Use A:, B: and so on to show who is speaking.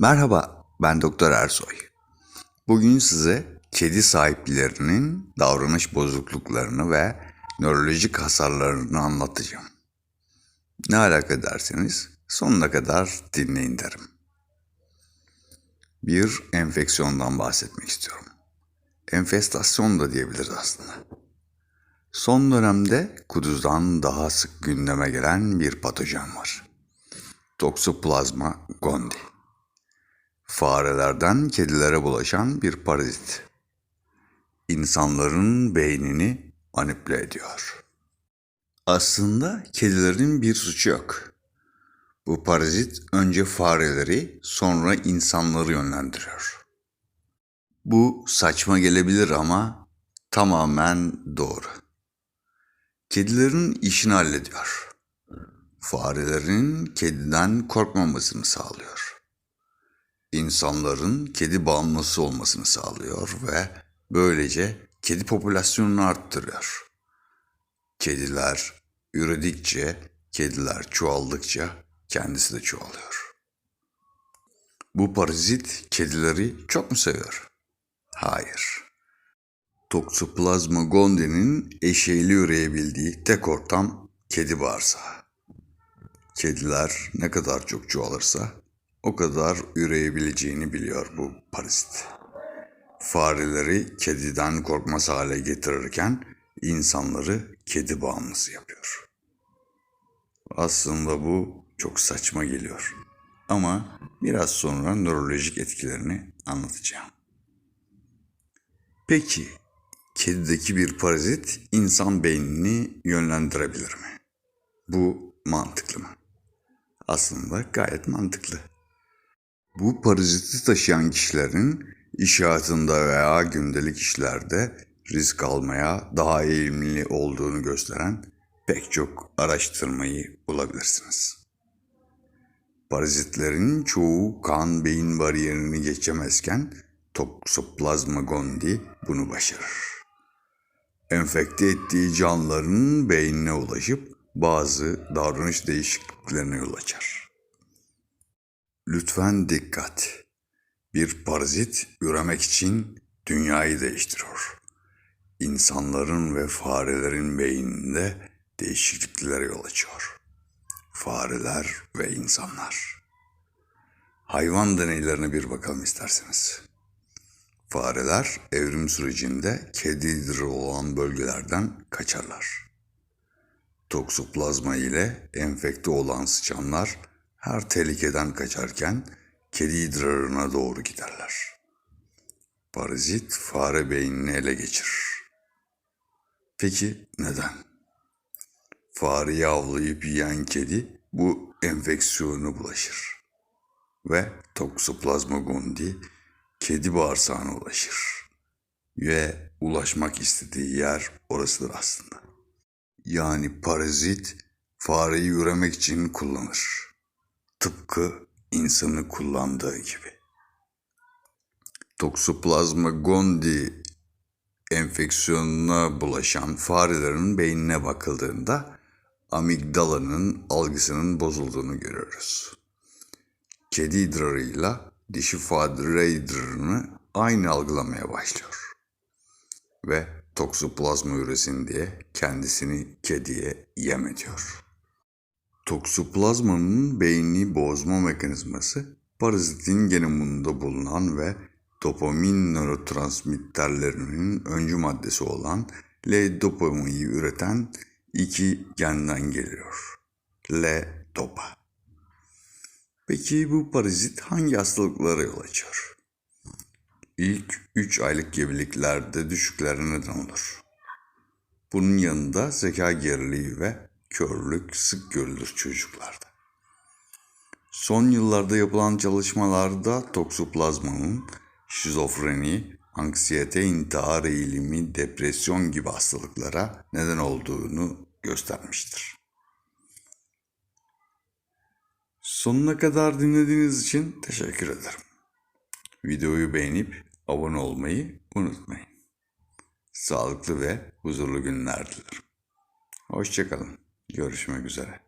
A: Merhaba, ben Doktor Ersoy. Bugün size kedi sahiplerinin davranış bozukluklarını ve nörolojik hasarlarını anlatacağım. Ne alaka derseniz sonuna kadar dinleyin derim. Bir enfeksiyondan bahsetmek istiyorum. Enfestasyon da diyebiliriz aslında. Son dönemde kuduzdan daha sık gündeme gelen bir patojen var. Toxoplasma gondii farelerden kedilere bulaşan bir parazit. İnsanların beynini manipüle ediyor. Aslında kedilerin bir suçu yok. Bu parazit önce fareleri sonra insanları yönlendiriyor. Bu saçma gelebilir ama tamamen doğru. Kedilerin işini hallediyor. Farelerin kediden korkmamasını sağlıyor insanların kedi bağımlısı olmasını sağlıyor ve böylece kedi popülasyonunu arttırıyor. Kediler üredikçe, kediler çoğaldıkça kendisi de çoğalıyor. Bu parazit kedileri çok mu seviyor? Hayır. Toxoplasma gondi'nin eşeğli üreyebildiği tek ortam kedi bağırsağı. Kediler ne kadar çok çoğalırsa o kadar üreyebileceğini biliyor bu parazit. Fareleri kediden korkmaz hale getirirken insanları kedi bağımlısı yapıyor. Aslında bu çok saçma geliyor. Ama biraz sonra nörolojik etkilerini anlatacağım. Peki, kedideki bir parazit insan beynini yönlendirebilir mi? Bu mantıklı mı? Aslında gayet mantıklı. Bu paraziti taşıyan kişilerin iş hayatında veya gündelik işlerde risk almaya daha eğilimli olduğunu gösteren pek çok araştırmayı bulabilirsiniz. Parazitlerin çoğu kan beyin bariyerini geçemezken Toxoplasma gondii bunu başarır. Enfekte ettiği canlıların beynine ulaşıp bazı davranış değişikliklerine yol açar. Lütfen dikkat. Bir parazit üremek için dünyayı değiştiriyor. İnsanların ve farelerin beyninde değişikliklere yol açıyor. Fareler ve insanlar. Hayvan deneylerine bir bakalım isterseniz. Fareler evrim sürecinde kedi idrarı olan bölgelerden kaçarlar. Toksoplazma ile enfekte olan sıçanlar her tehlikeden kaçarken kedi idrarına doğru giderler. Parazit fare beynini ele geçirir. Peki neden? Fareyi avlayıp yiyen kedi bu enfeksiyonu bulaşır. Ve Toxoplasma gondii kedi bağırsağına ulaşır. Ve ulaşmak istediği yer orasıdır aslında. Yani parazit fareyi üremek için kullanır. Tıpkı insanı kullandığı gibi. Toxoplasma gondii enfeksiyonuna bulaşan farelerin beynine bakıldığında amigdalanın algısının bozulduğunu görüyoruz. Kedi idrarıyla dişi fare idrarını aynı algılamaya başlıyor. Ve toksoplazma üresin diye kendisini kediye yem ediyor. Toksoplazmanın beyni bozma mekanizması parazitin genomunda bulunan ve dopamin nörotransmitterlerinin öncü maddesi olan L-dopamini üreten iki genden geliyor. L-dopa. Peki bu parazit hangi hastalıklara yol açıyor? İlk 3 aylık gebeliklerde düşüklere neden olur. Bunun yanında zeka geriliği ve körlük sık görülür çocuklarda. Son yıllarda yapılan çalışmalarda toksoplazmanın şizofreni, anksiyete, intihar eğilimi, depresyon gibi hastalıklara neden olduğunu göstermiştir. Sonuna kadar dinlediğiniz için teşekkür ederim. Videoyu beğenip abone olmayı unutmayın. Sağlıklı ve huzurlu günler dilerim. Hoşçakalın. Görüşmek üzere.